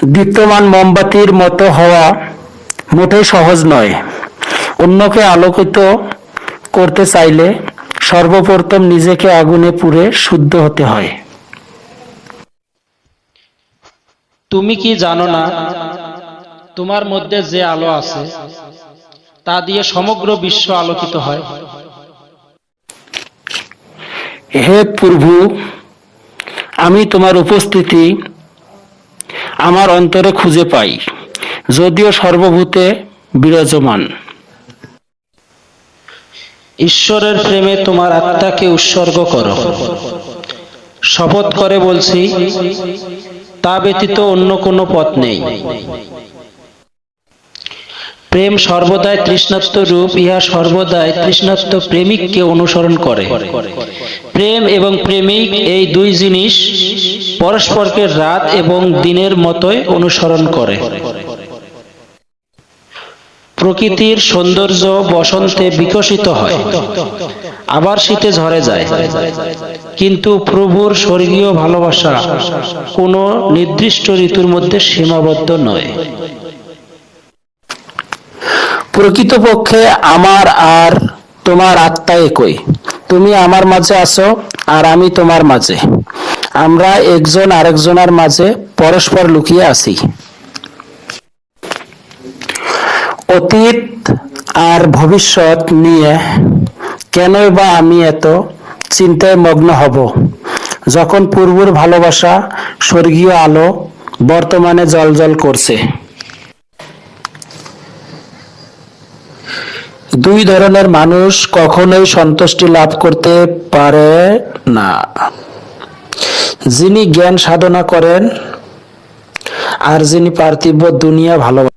দীপ্তমান মোমবাতির মতো হওয়া মোটেই সহজ নয়। অন্যকে আলোকিত করতে চাইলে সর্বপ্রথম নিজেকে আগুনে পুড়ে শুদ্ধ হতে হয়। তুমি কি জানো না তোমার মধ্যে যে আলো আছে তা দিয়ে সমগ্র বিশ্ব আলোকিত হয়? হে প্রভু আমি তোমার উপস্থিতি আমার অন্তরে খুঁজে পাই, যদিও সর্বভূতে বিরাজমান। ঈশ্বরের প্রেমে তোমার আত্মাকে উৎসর্গ করো। শপথ করে বলছি, তা ব্যতীত অন্য কোনো পথ নেই। প্রেম সর্বদাই তৃষ্ণাত্ম রূপ, ইহা সর্বদাই তৃষ্ণাত্ম প্রেমিককে অনুসরণ করে। প্রেম এবং প্রেমিক এই দুই জিনিস পরস্পরকে রাত এবং দিনের মতোই অনুসরণ করে। প্রকৃতির সৌন্দর্য বসন্তে বিকশিত হয়, আবার শীতে ঝরে যায়। কিন্তু প্রভুর স্বর্গীয় ভালোবাসা কোনো নির্দিষ্ট ঋতুর মধ্যে সীমাবদ্ধ নয়। প্রকৃতপক্ষে আমার আর তোমার আত্মা একই। তুমি আমার মাঝে আছো আর আমি তোমার মাঝে। আমরা একজন আরেকজনের মাঝে পরস্পর লুকিয়ে আছি। অতীত আর ভবিষ্যৎ নিয়ে কেনই বা আমি এত চিন্তায় মগ্ন হব? যখন পূর্বর ভালোবাসা স্বর্গীয় আলো বর্তমানে জলজল করছে। দুই ধরনের মানুষ কখনোই সন্তুষ্টি লাভ করতে পারে না। যিনি জ্ঞান সাধনা করেন আর যিনি পার্থিব দুনিয়া ভালোবাসেন।